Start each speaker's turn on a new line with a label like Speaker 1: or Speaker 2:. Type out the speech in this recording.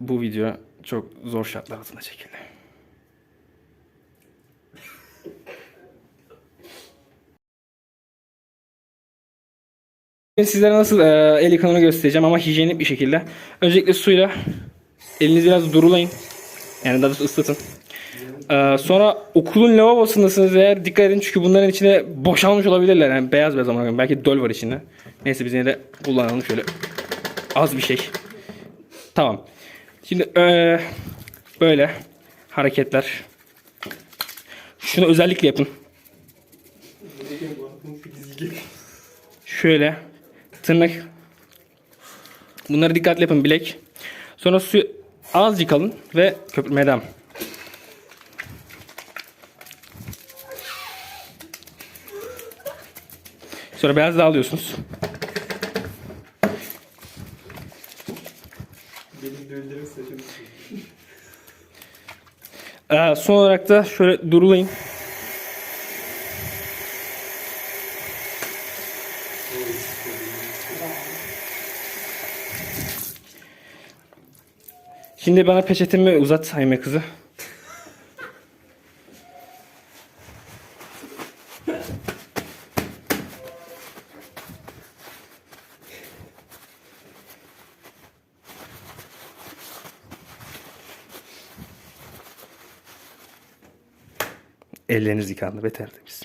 Speaker 1: Bu video çok zor şartlar altında çekildi. Sizlere nasıl e, el yıkanımını göstereceğim ama hijyenik bir şekilde. Öncelikle suyla elinizi biraz durulayın. Yani daha doğrusu ıslatın. E, sonra okulun lavabosundasınız eğer dikkat edin çünkü bunların içine boşalmış olabilirler. Yani beyaz beyaz ama belki döl var içinde. Neyse biz yine de kullanalım şöyle az bir şey. Tamam. Şimdi eee, böyle hareketler. Şunu özellikle yapın. Şöyle tırnak. Bunları dikkatli yapın bilek. Sonra suyu azıcık alın ve köpürmeye devam. Sonra beyaz da alıyorsunuz.
Speaker 2: Benim düğünlerim saçım.
Speaker 1: Ee, son olarak da şöyle durulayın. Şimdi bana peçetemi uzat Hayme kızı. Elleriniz yıkandı beter temiz.